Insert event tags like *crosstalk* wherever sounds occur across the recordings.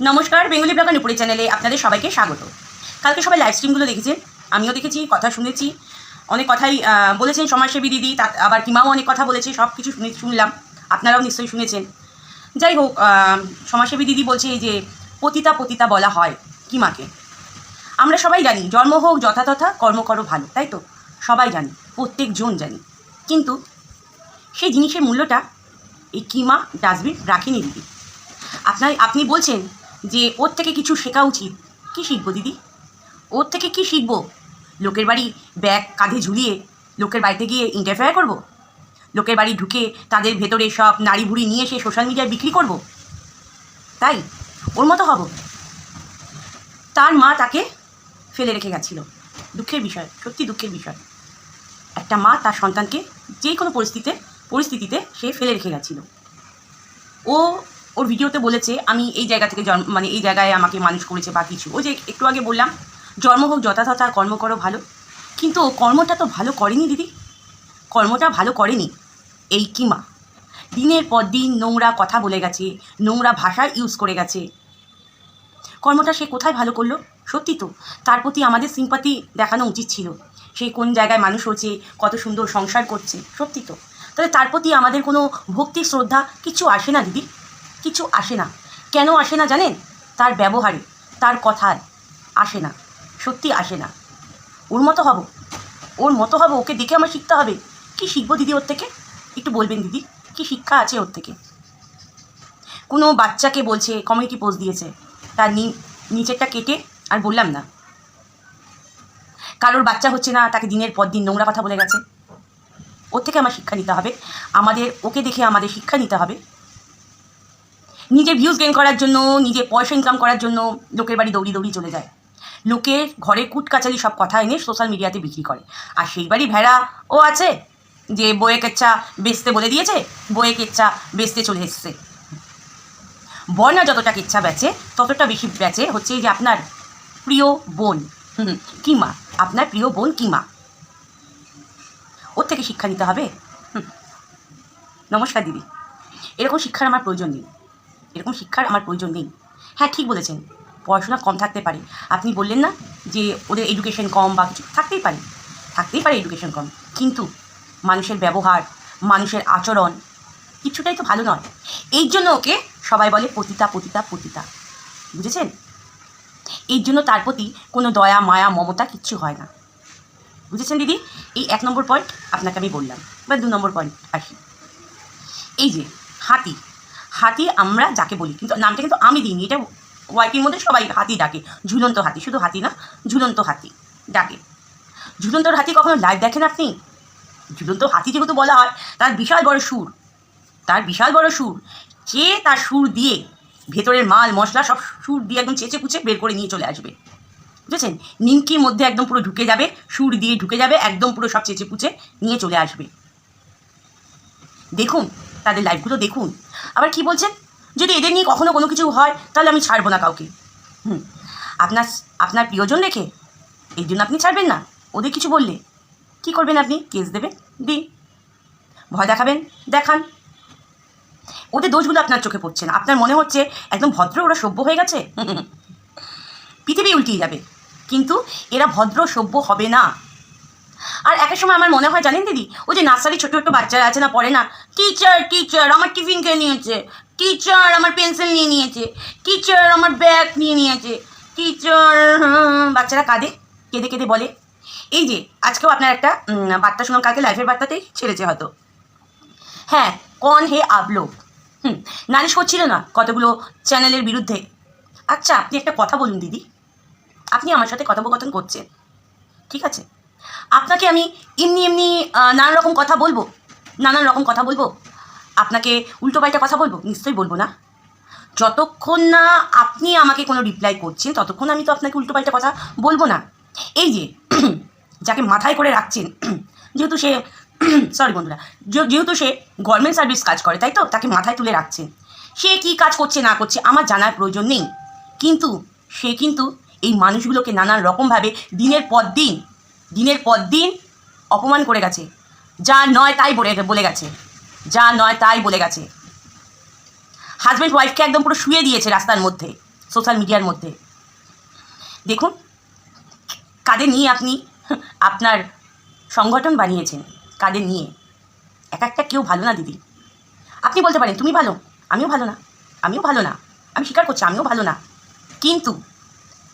নমস্কার, Bengali blogger নুপুরি চ্যানেলে আপনাদের সবাইকে স্বাগত। কালকে সবাই লাইভ স্ট্রিমগুলো দেখেছেন, আমিও দেখেছি, কথা শুনেছি। অনেক কথাই বলেছেন সমাজসেবী দিদি, তা আবার কিমাও অনেক কথা বলেছে, সব কিছু শুনে, শুনলাম। আপনারাও নিশ্চয়ই শুনেছেন। যাই হোক সমাজসেবী দিদি বলছে যে, পতিতা পতিতা বলা হয় কিমাকে আমরা সবাই জানি, জন্ম হোক যথাতথা কর্ম করো ভালো, তাই তো? সবাই জানি, প্রত্যেকজন জানি। কিন্তু সেই জিনিসের মূল্যটা এই কিমা ডাস্টবিন রাখেনি দিদি? আপনার, আপনি বলছেন যে ওর থেকে কিছু শেখা উচিত। কি শিখব, দিদি? ওর থেকে কি শিখব? লোকের বাড়ি ব্যাগ কাঁধে ঝুলিয়ে লোকের বাড়িতে গিয়ে ইন্টারফেয়ার করব। লোকের বাড়ি ঢুকে তাদের ভেতরে সব নাড়ি ভুড়ি নিয়ে এসে সোশ্যাল মিডিয়ায় বিক্রি করব। তাই? ওর মতো হব? তার মা তাকে ফেলে রেখে গেছিল। দুঃখের বিষয়, সত্যি দুঃখের বিষয়। একটা মা তার সন্তানকে যে কোনো পরিস্থিতিতে পরিস্থিতিতে সে ফেলে রেখে গেছিল। ও ওর ভিডিওতে বলেছে, আমি এই জায়গা থেকে জন্ম মানে এই জায়গায় আমাকে মানুষ করেছে বা কিছু। ওই যে একটু আগে বললাম, জন্ম হোক, যথাযথা কর্ম করো, ভালো। কিন্তু কর্মটা তো ভালো করেনি, দিদি। কর্মটা ভালো করেনি এই কিমা। দিনের পর দিন নোংরা কথা বলে গেছে, নোংরা ভাষা ইউজ করে গেছে। কর্মটা সে কোথায় ভালো করল? সত্যি তো, তার প্রতি আমাদের সিম্পাতি দেখানো উচিত ছিল। সে কোন জায়গায় মানুষ হচ্ছে, কত সুন্দর সংসার করছে, সত্যি তো। তাহলে তার প্রতি আমাদের কোনো ভক্তি শ্রদ্ধা কিছু আসে না, দিদি। কিছু আসে না। কেন আসে না জানেন? তার ব্যবহারে, তার কথায় আসে না, সত্যি আসে না। ওর মতো হব, ওর মতো হব, ওকে দেখে আমার শিখতে হবে। কি শিখব দিদি ওর থেকে? একটু বলবেন দিদি, কি শিক্ষা আছে ওর থেকে? কোনো বাচ্চাকে বলছে, কমিউনিটি পোস্ট দিয়েছে, তার নিচেরটা কেটে আর বললাম না। কারোর বাচ্চা হচ্ছে না, তাকে দিনের পর দিন নোংরা কথা বলে গেছে। ওর থেকে আমার শিক্ষা নিতে হবে। আমাদের, ওকে দেখে আমাদের শিক্ষা নিতে হবে। নিজের ভিউজ গেইন করার জন্য, নিজের পয়সা ইনকাম করার জন্য লোকের বাড়ি দৌড়ি দৌড়ি চলে যায়। লোকের ঘরে কুট কাচালি সব কথা এনে সোশ্যাল মিডিয়াতে বিক্রি করে। আর সেই বাড়ি ভেড়া ও আছে, যে বইয়ে কেচ্ছা বেচতে বলে দিয়েছে বইয়ে কেচ্ছা বেচতে চলে এসছে। বর্ণা যতটা কেচ্ছা বেচে, ততটা বেশি বেচে হচ্ছে যে আপনার প্রিয় বোন। কিমা, আপনার প্রিয় বোন কিমা। ওর থেকে শিক্ষা নিতে হবে। নমস্কার দিদি। এরকম শিক্ষার আমার প্রয়োজন নেই। এরকম শিক্ষার আমার প্রয়োজন নেই। হ্যাঁ ঠিক বলেছেন। পড়াশোনা কম থাকতে পারে। আপনি বললেন না যে ওদের এডুকেশন কম বা কিছু, থাকতেই পারে। থাকতেই পারে এডুকেশন কম। কিন্তু মানুষের ব্যবহার, মানুষের আচরণ কিছুটাই তো ভালো নয়। এই জন্য ওকে সবাই বলে পতিতা পতিতা পতিতা। বুঝেছেন? এই জন্য তার প্রতি কোনো দয়া, মায়া, মমতা কিচ্ছু হয় না। বুঝেছেন দিদি? এই এক নম্বর পয়েন্ট আপনাকে আমি বললাম। বা দু নম্বর পয়েন্ট আসি। এই যে হাতি। হাতি আমরা যাকে বলি। কিন্তু নামটা কিন্তু আমি দিইনি, এটা ওয়াইটির মধ্যে সবাই হাতি ডাকে, ঝুলন্ত হাতি, শুধু হাতি না, ঝুলন্ত হাতি ডাকে। ঝুলন্ত হাতি কখনো লাইভ দেখেন আপনি? ঝুলন্ত হাতি যেহেতু বলা হয়, তার বিশাল বড় সুর, তার বিশাল বড় সুর, যে তার সুর দিয়ে ভেতরের মাল, মশলা, সব সুর দিয়ে একদম চেঁচে কুচে বের করে নিয়ে চলে আসবে। বুঝেছেন? নিমকির মধ্যে একদম পুরো ঢুকে যাবে, সুর দিয়ে ঢুকে যাবে, একদম পুরো সব চেঁচে কুচে নিয়ে চলে আসবে। দেখুন তাদের লাইফগুলো দেখুন। আবার কি বলছেন? যদি এদের নিয়ে কখনো কোনো কিছু হয়, তাহলে আমি ছাড়বো না কাউকে। হুম। আপনার আপনার প্রিয়জন রেখে এই জন্য আপনি ছাড়বেন না। ওদের কিছু বললে। কি করবেন আপনি? কেস দেবেন? দিন। ভয় দেখাবেন? দেখান। ওদের দোষগুলো আপনার চোখে পড়ছে না। আপনার মনে হচ্ছে একদম ভদ্র, ওরা সভ্য হয়ে গেছে? *laughs* পৃথিবী উল্টিয়ে যাবে। কিন্তু এরা ভদ্র, সভ্য হবে না। আর একের সময় আমার মনে হয়, জানেন দিদি? ওই যে নার্সারি ছোটো ছোটো বাচ্চারা আছে না, পড়ে না? টিচার টিচার আমার টিফিন খেয়ে নিয়েছে? টিচার আমার পেন্সিল নিয়ে নিয়েছে। টিচার আমার ব্যাগ নিয়ে নিয়েছে। টিচার বাচ্চারা কাঁদে, কেঁদে কেঁদে বলে। এই যে, আজকেও আপনার একটা বার্তা শুনলাম, কালকে লাইফের বার্তাতেই ছেড়েছে হয়তো। হ্যাঁ কন হে আবলো হুম, নালিশ করছিল না কতগুলো চ্যানেলের বিরুদ্ধে। আচ্ছা আপনি একটা কথা বলুন দিদি। আপনি আমার সাথে কথোপকথন করছেন। ঠিক আছে? আপনাকে আমি এমনি এমনি নানান রকম কথা বলব। নানান রকম কথা বলব। আপনাকে উল্টোপাল্টা কথা বলব? নিশ্চয়ই বলব না। যতক্ষণ না আপনি আমাকে কোনো রিপ্লাই করছেন, ততক্ষণ আমি তো আপনাকে উল্টোপাল্টা কথা বলব না। এই যে, *clears throat* যাকে মাথায় করে রাখছেন, *clears throat* যেহেতু সে *clears throat* সরি বন্ধুরা যেহেতু সে গভর্নমেন্ট সার্ভিস কাজ করে, তাই তো? তাকে মাথায় তুলে রাখছেন। সে কি কাজ করছে, না করছে, আমার জানার প্রয়োজন নেই। কিন্তু সে কিন্তু এই মানুষগুলোকে নানান রকমভাবে দিনের পর দিন দিনের পর দিন অপমান করে গেছে। যা নয় তাই বলে বলে গেছে। যা নয় তাই বলে গেছে। হাজব্যান্ড ওয়াইফকে একদম পুরো শুয়ে দিয়েছে রাস্তার মধ্যে সোশ্যাল মিডিয়ার মধ্যে। দেখুন, কাদের নিয়ে আপনি *laughs* আপনার সংগঠন বানিয়েছেন, কাদের নিয়ে? এক একটা কেউ ভালো না, দিদি। আপনি বলতে পারেন, তুমি ভালো, আমিও ভালো না, আমিও ভালো না, আমি স্বীকার করছি, আমিও ভালো না। কিন্তু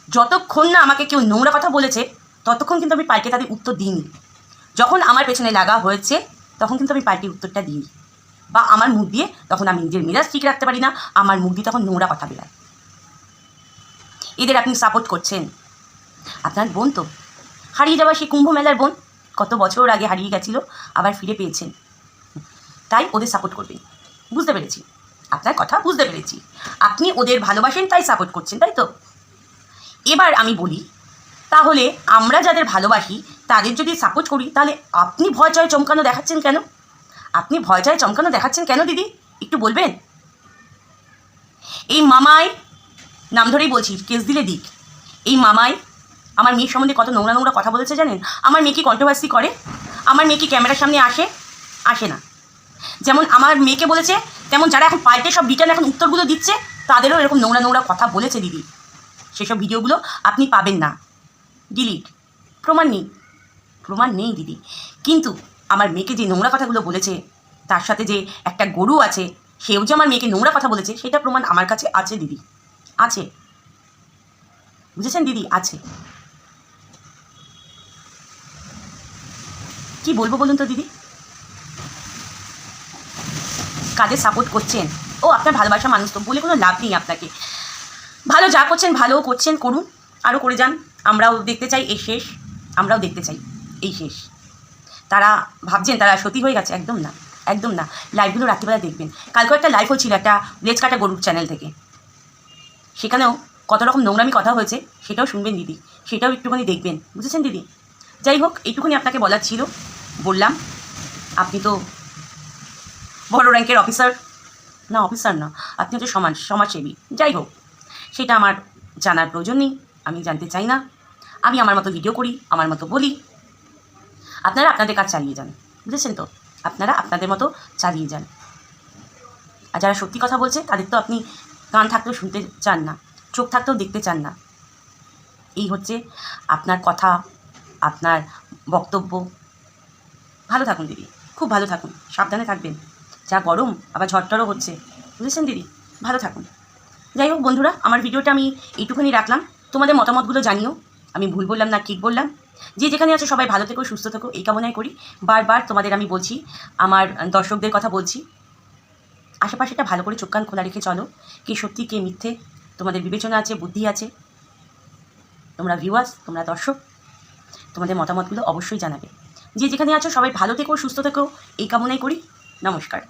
যতক্ষণ না আমাকে কেউ নোংরা কথা বলেছে ততক্ষণ কিন্তু আমি পাল্টে তাদের উত্তর দিইনি। যখন আমার পেছনে লাগা হয়েছে, তখন কিন্তু আমি পাল্টে উত্তরটা দিই বা আমার মুখ দিয়ে তখন আমি নিজের মেজাজ ঠিক রাখতে পারি না, আমার মুখ দিয়ে তখন নোংরা কথা বেরায়। এদের আপনি সাপোর্ট করছেন। আপনার বোন তো। হারিয়ে যাওয়া সেই কুম্ভ মেলার বোন কত বছর আগে হারিয়ে গেছিল, আবার ফিরে পেয়েছেন। তাই ওদের সাপোর্ট করবেন। বুঝতে পেরেছি। আপনার কথা বুঝতে পেরেছি। আপনি ওদের ভালোবাসেন, তাই সাপোর্ট করছেন, তাই তো? এবার আমি বলি তাহলে আমরা যাদের ভালোবাসি, তাদের যদি সাপোর্ট করি, তাহলে আপনি ভয় চয় চমকানো দেখাচ্ছেন কেন? আপনি ভয় চয় চমকানো দেখাচ্ছেন কেন, দিদি? একটু বলবেন? এই মামাই, নাম ধরেই বলছি, কেস দিলে দিক। এই মামাই, আমার মেয়ের সম্বন্ধে কত নোংরা নোংরা কথা বলেছে জানেন? আমার মেয়ে কি কন্ট্রোভার্সি করে? আমার মেয়ে কি ক্যামেরার সামনে আসে? আসে না। যেমন আমার মেয়েকে বলেছে, তেমন যারা এখন পাল্টে সব রিটার্ন এখন উত্তরগুলো দিচ্ছে, তাদেরও এরকম নোংরা নোংরা কথা বলেছে, দিদি। সেসব ভিডিওগুলো আপনি পাবেন না। ডিলিট প্রমাণ নেই প্রমাণ নেই দিদি। কিন্তু আমার মেয়েকে যে নোংরা কথাগুলো বলেছে, তার সাথে যে একটা গরু আছে, সেও যে আমার মেয়েকে নোংরা কথা বলেছে, সেটা প্রমাণ আমার কাছে আছে দিদি। আছে। বুঝেছেন দিদি? আছে। কি বলব বলুন তো দিদি? কাদের সাপোর্ট করছেন? ও, আপনার ভালোবাসা মানুষ তো, বলে কোনো লাভ নেই আপনাকে। ভালো যা করছেন ভালো করছেন, করুন, আরও করে যান। আমরাও দেখতে চাই এই শেষ, আমরাও দেখতে চাই এই শেষ। তারা ভাবছেন, তারা সত্যি হয়ে গেছে, একদম না একদম না। লাইভগুলো রাত্রিবেলা দেখবেন। কালকে একটা লাইভ হচ্ছিল, একটা লেজ কাটা গরুর চ্যানেল থেকে। সেখানেও কত রকম নোংরামি কথা হয়েছে, সেটাও শুনবেন দিদি, সেটাও একটুখানি দেখবেন। বুঝেছেন দিদি? যাই হোক, এইটুকুনি আপনাকে বলার ছিল। বললাম, আপনি তো বড় র্যাঙ্কের অফিসার না অফিসার না আপনি হচ্ছে সমাজ, সমাজসেবী। যাই হোক, সেটা আমার জানার প্রয়োজন নেই। আমি জানতে চাই না। আমি আমার মতো ভিডিও করি, আমার মতো বলি। আপনারা আপনাদের কাজ চালিয়ে যান, বুঝেছেন তো? আপনারা আপনাদের মতো চালিয়ে যান। আর যারা সত্যি কথা বলছে, তাদের তো আপনি কান থাকতেও শুনতে চান না, চোখ থাকতেও দেখতে চান না। এই হচ্ছে আপনার কথা, আপনার বক্তব্য। ভালো থাকুন, দিদি। খুব ভালো থাকুন। সাবধানে থাকবেন। যা গরম, আবার ঝড়টরও হচ্ছে। বুঝেছেন, দিদি? ভালো থাকুন। যাই হোক, বন্ধুরা, আমার ভিডিওটা আমি এইটুকুনি রাখলাম। তোমাদের মতামতগুলো জানিও। আমি ভুল বললাম না, ঠিক বললাম। যে যেখানে আছো সবাই ভালো থেকো, সুস্থ থেকো, এই কামনাই করি। বারবার তোমাদের আমি বলছি, আমার দর্শকদের কথা বলছি, আশেপাশেটা ভালো করে চোখ কান খোলা রেখে চলো। কে সত্যি, কে মিথ্যে, তোমাদের বিবেচনা আছে, বুদ্ধি আছে। তোমরা ভিউয়ার্স তোমরা দর্শক, তোমাদের মতামতগুলো অবশ্যই জানাবে। যে যেখানে আছো সবাই ভালো থেকো, সুস্থ থেকো, এই কামনাই করি। নমস্কার।